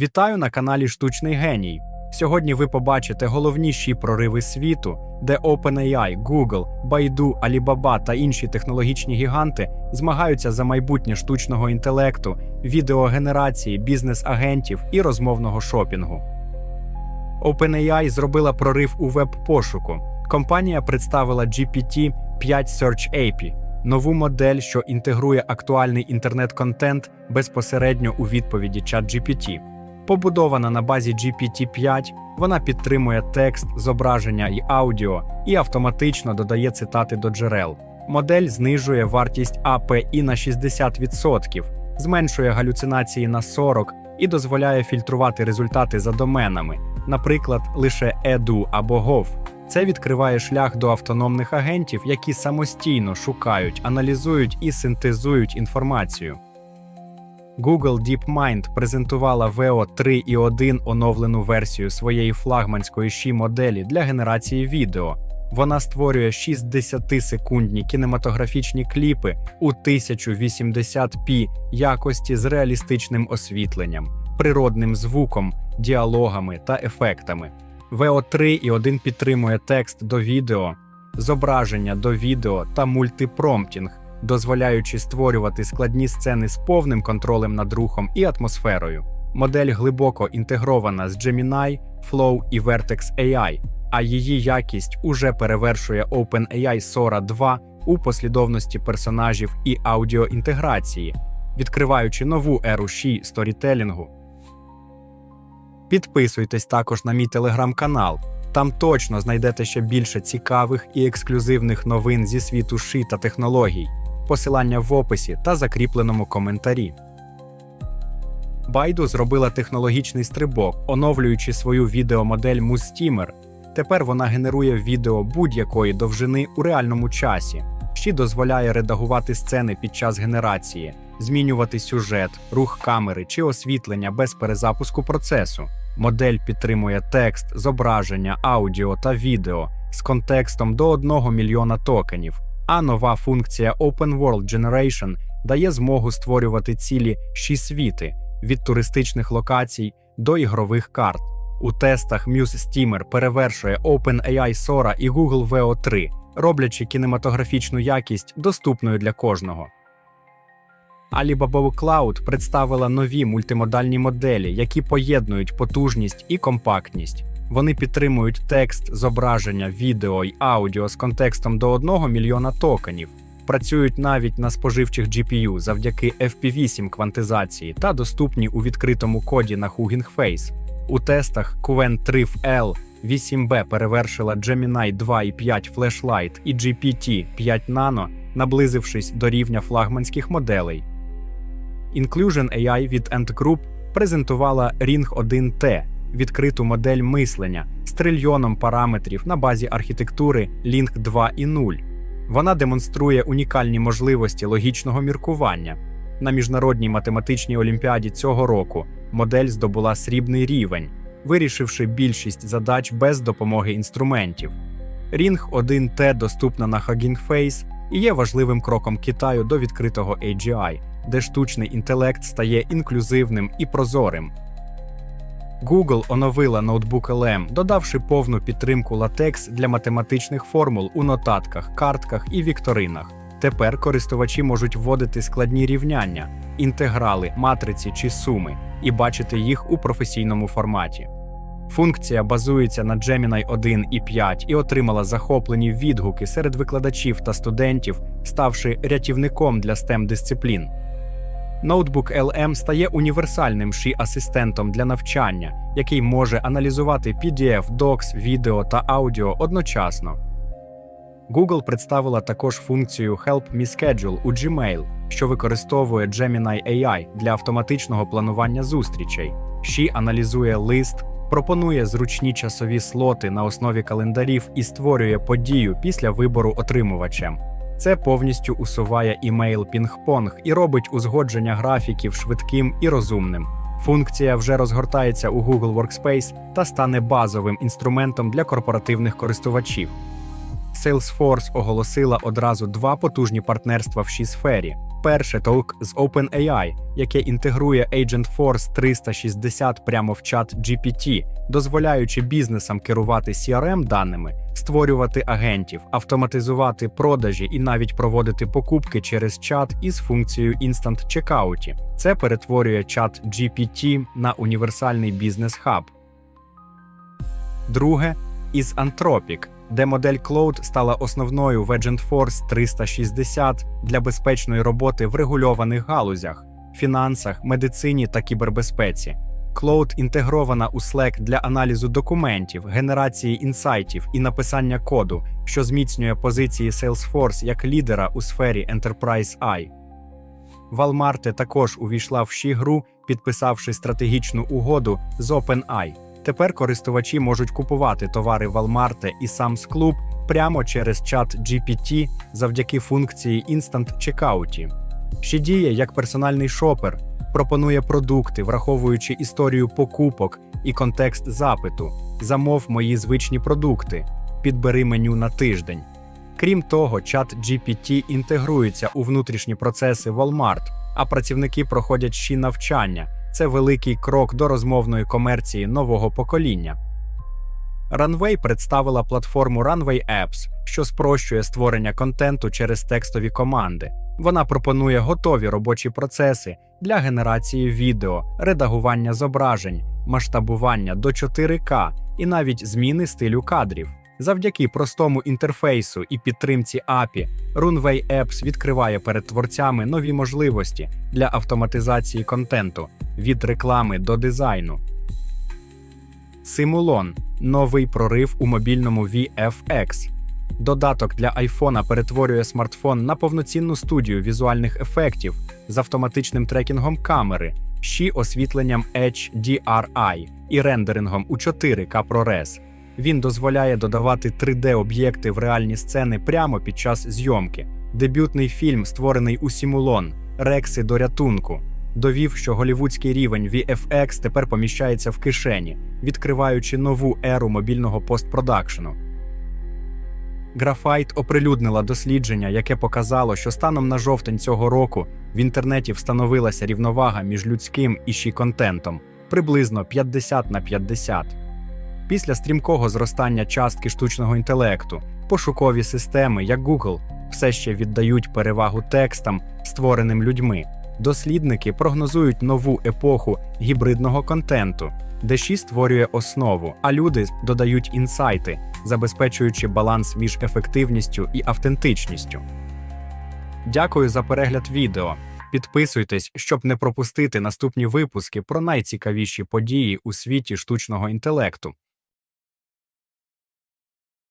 Вітаю на каналі Штучний Геній. Сьогодні ви побачите головніші прориви світу, де OpenAI, Google, Baidu, Alibaba та інші технологічні гіганти змагаються за майбутнє штучного інтелекту, відеогенерації, бізнес-агентів і розмовного шопінгу. OpenAI зробила прорив у веб-пошуку. Компанія представила GPT-5 Search API – нову модель, що інтегрує актуальний інтернет-контент безпосередньо у відповіді ChatGPT. Побудована на базі GPT-5, вона підтримує текст, зображення і аудіо і автоматично додає цитати до джерел. Модель знижує вартість API на 60%, зменшує галюцинації на 40% і дозволяє фільтрувати результати за доменами, наприклад, лише edu або gov. Це відкриває шлях до автономних агентів, які самостійно шукають, аналізують і синтезують інформацію. Google DeepMind презентувала VEO 3.1 оновлену версію своєї флагманської ші моделі для генерації відео. Вона створює 60-секундні кінематографічні кліпи у 1080p якості з реалістичним освітленням, природним звуком, діалогами та ефектами. VEO 3.1 підтримує текст до відео, зображення до відео та мультипромптінг, дозволяючи створювати складні сцени з повним контролем над рухом і атмосферою. Модель глибоко інтегрована з Gemini, Flow і Vertex AI, а її якість уже перевершує OpenAI Sora 2 у послідовності персонажів і аудіоінтеграції, відкриваючи нову еру ші сторітелінгу. Підписуйтесь також на мій телеграм-канал. Там точно знайдете ще більше цікавих і ексклюзивних новин зі світу ши та технологій. Посилання в описі та закріпленому коментарі. Baidu зробила технологічний стрибок, оновлюючи свою відеомодель Musteamer. Тепер вона генерує відео будь-якої довжини у реальному часі, ще дозволяє редагувати сцени під час генерації, змінювати сюжет, рух камери чи освітлення без перезапуску процесу. Модель підтримує текст, зображення, аудіо та відео з контекстом до 1 мільйона токенів. А нова функція Open World Generation дає змогу створювати цілі ші світи від туристичних локацій до ігрових карт. У тестах Muse Steamer перевершує OpenAI Sora і Google VO 3, роблячи кінематографічну якість доступною для кожного. Alibaba Cloud представила нові мультимодальні моделі, які поєднують потужність і компактність. Вони підтримують текст, зображення, відео й аудіо з контекстом до 1 мільйона токенів, працюють навіть на споживчих GPU завдяки FP8 квантизації та доступні у відкритому коді на Hugging Face. У тестах Qwen 3 L 8B перевершила Gemini 2.5 Flashlight і GPT 5 Nano, наблизившись до рівня флагманських моделей. Inclusion AI від Ant Group презентувала Ring 1T відкриту модель мислення з трильйоном параметрів на базі архітектури Link 2.0. Вона демонструє унікальні можливості логічного міркування. На міжнародній математичній олімпіаді цього року модель здобула срібний рівень, вирішивши більшість задач без допомоги інструментів. Ring 1T доступна на Hugging Face і є важливим кроком Китаю до відкритого AGI, де штучний інтелект стає інклюзивним і прозорим. Google оновила ноутбук LM, додавши повну підтримку LaTeX для математичних формул у нотатках, картках і вікторинах. Тепер користувачі можуть вводити складні рівняння, інтеграли, матриці чи суми і бачити їх у професійному форматі. Функція базується на Gemini 1 і 5 і отримала захоплені відгуки серед викладачів та студентів, ставши рятівником для STEM дисциплін. Ноутбук LM стає універсальним ші асистентом для навчання, який може аналізувати PDF, Docs, відео та аудіо одночасно. Google представила також функцію Help Me Schedule у Gmail, що використовує Gemini AI для автоматичного планування зустрічей. Ші аналізує лист, пропонує зручні часові слоти на основі календарів і створює подію після вибору отримувачем. Це повністю усуває імейл пінг-понг і робить узгодження графіків швидким і розумним. Функція вже розгортається у Google Workspace та стане базовим інструментом для корпоративних користувачів. Salesforce оголосила одразу два потужні партнерства в ші сфері. Перше толк з OpenAI, яке інтегрує Agentforce 360 прямо в чат GPT, дозволяючи бізнесам керувати crm даними, створювати агентів, автоматизувати продажі і навіть проводити покупки через чат із функцією Instant Checkout. Це перетворює чат GPT на універсальний бізнес-хаб. Друге із Anthropic, де модель Cloud стала основною в Agentforce 360 для безпечної роботи в регульованих галузях, фінансах, медицині та кібербезпеці. Cloud інтегрована у Slack для аналізу документів, генерації інсайтів і написання коду, що зміцнює позиції Salesforce як лідера у сфері Enterprise AI. Walmart також увійшла в щі гру, підписавши стратегічну угоду з OpenAI. Тепер користувачі можуть купувати товари Walmart і Sam's Club прямо через чат GPT завдяки функції Instant Checkout. Ще діє як персональний шопер, пропонує продукти, враховуючи історію покупок і контекст запиту, замов мої звичні продукти, підбери меню на тиждень. Крім того, чат GPT інтегрується у внутрішні процеси Walmart, а працівники проходять ще навчання. Це великий крок до розмовної комерції нового покоління. Runway представила платформу Runway Apps, що спрощує створення контенту через текстові команди. Вона пропонує готові робочі процеси для генерації відео, редагування зображень, масштабування до 4К і навіть зміни стилю кадрів. Завдяки простому інтерфейсу і підтримці API, Runway Apps відкриває перед творцями нові можливості для автоматизації контенту від реклами до дизайну. Simulon – новий прорив у мобільному VFX. Додаток для iPhone перетворює смартфон на повноцінну студію візуальних ефектів з автоматичним трекінгом камери, ще освітленням HDRI і рендерингом у 4К ProRes. Він дозволяє додавати 3D-об'єкти в реальні сцени прямо під час зйомки. Дебютний фільм, створений у Сімулон Рекси до рятунку, довів, що голівудський рівень VFX тепер поміщається в кишені, відкриваючи нову еру мобільного постпродакшену. Графайт оприлюднила дослідження, яке показало, що станом на жовтень цього року в інтернеті встановилася рівновага між людським і ші контентом приблизно 50 на 50. Після стрімкого зростання частки штучного інтелекту, пошукові системи, як Google, все ще віддають перевагу текстам, створеним людьми. Дослідники прогнозують нову епоху гібридного контенту, де ші створює основу, а люди додають інсайти, забезпечуючи баланс між ефективністю і автентичністю. Дякую за перегляд відео. Підписуйтесь, щоб не пропустити наступні випуски про найцікавіші події у світі штучного інтелекту.